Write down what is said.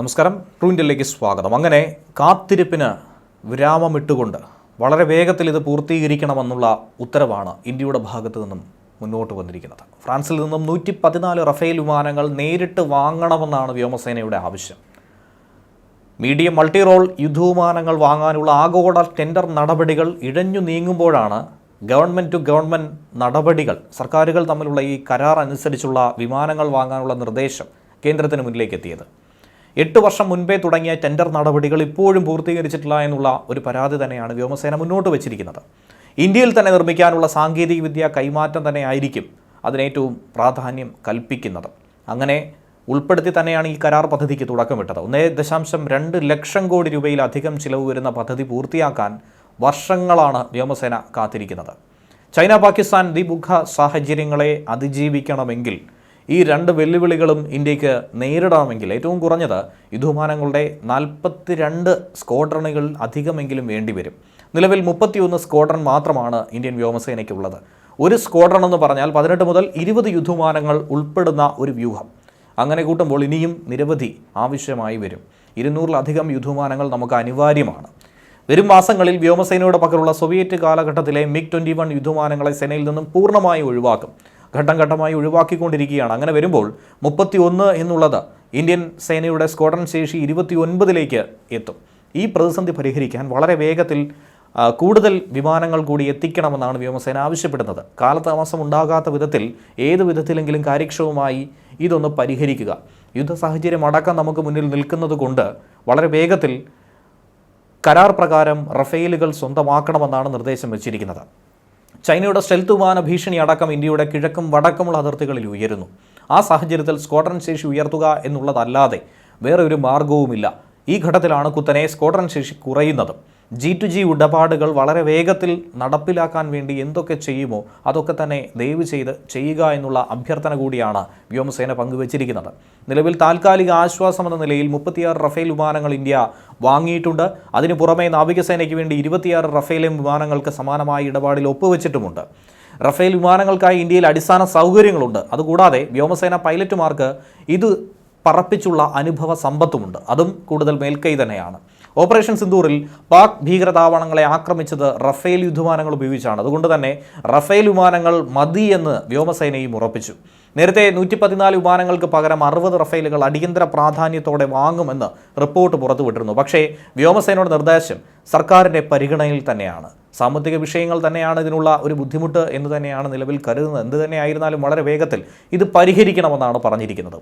നമസ്കാരം. ട്രൂ ഇന്ത്യയിലേക്ക് സ്വാഗതം. അങ്ങനെ കാത്തിരിപ്പിന് വിരാമമിട്ടുകൊണ്ട് വളരെ വേഗത്തിൽ ഇത് പൂർത്തീകരിക്കണമെന്നുള്ള ഉത്തരവാണ് ഇന്ത്യയുടെ ഭാഗത്തു നിന്നും മുന്നോട്ട് വന്നിരിക്കുന്നത്. ഫ്രാൻസിൽ നിന്നും നൂറ്റി പതിനാല് റഫേൽ വിമാനങ്ങൾ നേരിട്ട് വാങ്ങണമെന്നാണ് വ്യോമസേനയുടെ ആവശ്യം. മീഡിയം മൾട്ടി റോൾ യുദ്ധവിമാനങ്ങൾ വാങ്ങാനുള്ള ആഗോള ടെൻഡർ നടപടികൾ ഇഴഞ്ഞു നീങ്ങുമ്പോഴാണ് ഗവൺമെന്റ് ടു ഗവൺമെന്റ് നടപടികൾ സർക്കാരുകൾ തമ്മിലുള്ള ഈ കരാർ അനുസരിച്ചുള്ള വിമാനങ്ങൾ വാങ്ങാനുള്ള നിർദ്ദേശം കേന്ദ്രത്തിന് മുന്നിലേക്ക് എത്തിയത്. എട്ട് വർഷം മുൻപേ തുടങ്ങിയ ടെൻഡർ നടപടികൾ ഇപ്പോഴും പൂർത്തീകരിച്ചിട്ടില്ല എന്നുള്ള ഒരു പരാതി തന്നെയാണ് വ്യോമസേന മുന്നോട്ട് വച്ചിരിക്കുന്നത്. ഇന്ത്യയിൽ തന്നെ നിർമ്മിക്കാനുള്ള സാങ്കേതികവിദ്യ കൈമാറ്റം തന്നെ ആയിരിക്കും അതിനേറ്റവും പ്രാധാന്യം കൽപ്പിക്കുന്നത്. അങ്ങനെ ഉൾപ്പെടുത്തി തന്നെയാണ് ഈ കരാർ പദ്ധതിക്ക് തുടക്കമിട്ടത്. ഒന്നേ ദശാംശം രണ്ട് ലക്ഷം കോടി രൂപയിലധികം ചിലവ് വരുന്ന പദ്ധതി പൂർത്തിയാക്കാൻ വർഷങ്ങളാണ് വ്യോമസേന കാത്തിരിക്കുന്നത്. ചൈന പാകിസ്ഥാൻ ദ്വിമുഖ സാഹചര്യങ്ങളെ അതിജീവിക്കണമെങ്കിൽ ഈ രണ്ട് വെല്ലുവിളികളും ഇന്ത്യയ്ക്ക് നേരിടണമെങ്കിൽ ഏറ്റവും കുറഞ്ഞത് യുദ്ധവിമാനങ്ങളുടെ നാൽപ്പത്തി രണ്ട് സ്ക്വാഡ്രണുകൾ അധികമെങ്കിലും വേണ്ടിവരും. നിലവിൽ മുപ്പത്തിയൊന്ന് സ്ക്വാഡ്രൺ മാത്രമാണ് ഇന്ത്യൻ വ്യോമസേനയ്ക്കുള്ളത്. ഒരു സ്ക്വാഡ്രൺ എന്ന് പറഞ്ഞാൽ പതിനെട്ട് മുതൽ ഇരുപത് യുദ്ധവിമാനങ്ങൾ ഉൾപ്പെടുന്ന ഒരു വ്യൂഹം. അങ്ങനെ കൂട്ടുമ്പോൾ ഇനിയും നിരവധി ആവശ്യമായി വരും. ഇരുന്നൂറിലധികം യുദ്ധവിമാനങ്ങൾ നമുക്ക് അനിവാര്യമാണ്. വരും മാസങ്ങളിൽ വ്യോമസേനയുടെ പക്കലുള്ള സോവിയറ്റ് കാലഘട്ടത്തിലെ മിഗ് ട്വന്റി വൺ യുദ്ധവിമാനങ്ങളെ സേനയിൽ നിന്നും പൂർണമായി ഒഴിവാക്കും. ഘട്ടം ഘട്ടമായി ഒഴിവാക്കിക്കൊണ്ടിരിക്കുകയാണ്. അങ്ങനെ വരുമ്പോൾ മുപ്പത്തി ഒന്ന് എന്നുള്ളത് ഇന്ത്യൻ സേനയുടെ സ്ക്വാഡൺ ശേഷി ഇരുപത്തി ഒൻപതിലേക്ക് എത്തും. ഈ പ്രതിസന്ധി പരിഹരിക്കാൻ വളരെ വേഗത്തിൽ കൂടുതൽ വിമാനങ്ങൾ കൂടി എത്തിക്കണമെന്നാണ് വ്യോമസേന ആവശ്യപ്പെടുന്നത്. കാലതാമസം ഉണ്ടാകാത്ത വിധത്തിൽ ഏത് വിധത്തിലെങ്കിലും കാര്യക്ഷമമായി ഇതൊന്ന് പരിഹരിക്കുക. യുദ്ധ സാഹചര്യം അടക്കം നമുക്ക് മുന്നിൽ നിൽക്കുന്നത് കൊണ്ട് വളരെ വേഗത്തിൽ കരാർ പ്രകാരം റഫേലുകൾ സ്വന്തമാക്കണമെന്നാണ് നിർദ്ദേശം വച്ചിരിക്കുന്നത്. ചൈനയുടെ സ്റ്റെൽത്ത് വിമാന ഭീഷണി അടക്കം ഇന്ത്യയുടെ കിഴക്കും വടക്കുമുള്ള അതിർത്തികളിൽ ഉയരുന്നു. ആ സാഹചര്യത്തിൽ സ്ക്വാഡ്രൺ ശേഷി ഉയർത്തുക എന്നുള്ളതല്ലാതെ വേറെ ഒരു മാർഗവുമില്ല ഈ ഘട്ടത്തിലാണ് കുത്തനെ സ്ക്വാഡ്രൺ ശേഷി കുറയുന്നതും. ജി ടു ജി ഇടപാടുകൾ വളരെ വേഗത്തിൽ നടപ്പിലാക്കാൻ വേണ്ടി എന്തൊക്കെ ചെയ്യുമോ അതൊക്കെ തന്നെ ദയവ് ചെയ്ത് ചെയ്യുക എന്നുള്ള അഭ്യർത്ഥന കൂടിയാണ് വ്യോമസേന പങ്കുവച്ചിരിക്കുന്നത്. നിലവിൽ താൽക്കാലിക ആശ്വാസം എന്ന നിലയിൽ മുപ്പത്തിയാറ് റഫേൽ വിമാനങ്ങൾ ഇന്ത്യ വാങ്ങിയിട്ടുണ്ട്. അതിനു പുറമെ നാവികസേനയ്ക്ക് വേണ്ടി ഇരുപത്തിയാറ് റഫേലും വിമാനങ്ങൾക്ക് സമാനമായ ഇടപാടിൽ ഒപ്പുവെച്ചിട്ടുമുണ്ട്. റഫേൽ വിമാനങ്ങൾക്കായി ഇന്ത്യയിൽ അടിസ്ഥാന സൗകര്യങ്ങളുണ്ട്. അതുകൂടാതെ വ്യോമസേന പൈലറ്റുമാർക്ക് ഇത് പറപ്പിച്ചുള്ള അനുഭവ സമ്പത്തുമുണ്ട്. അതും കൂടുതൽ മേൽക്കൈ തന്നെയാണ്. ഓപ്പറേഷൻ സിന്ദൂറിൽ പാക് ഭീകരതാവളങ്ങളെ ആക്രമിച്ചത് റഫേൽ യുദ്ധവിമാനങ്ങൾ ഉപയോഗിച്ചാണ്. അതുകൊണ്ട് തന്നെ റഫേൽ വിമാനങ്ങൾ മതി എന്ന് വ്യോമസേനയും ഉറപ്പിച്ചു. നേരത്തെ നൂറ്റി പതിനാല് വിമാനങ്ങൾക്ക് പകരം അറുപത് റഫേലുകൾ അടിയന്തര പ്രാധാന്യത്തോടെ വാങ്ങുമെന്ന് റിപ്പോർട്ട് പുറത്തുവിട്ടിരുന്നു. പക്ഷേ വ്യോമസേനയുടെ നിർദ്ദേശം സർക്കാരിന്റെ പരിഗണനയിൽ തന്നെയാണ്. സാമ്പത്തിക വിഷയങ്ങൾ തന്നെയാണ് ഇതിനുള്ള ഒരു ബുദ്ധിമുട്ട് എന്ന് തന്നെയാണ് നിലവിൽ കരുതുന്നത്. എന്ത് തന്നെയായിരുന്നാലും വളരെ വേഗത്തിൽ ഇത് പരിഹരിക്കണമെന്നാണ് പറഞ്ഞിരിക്കുന്നത്.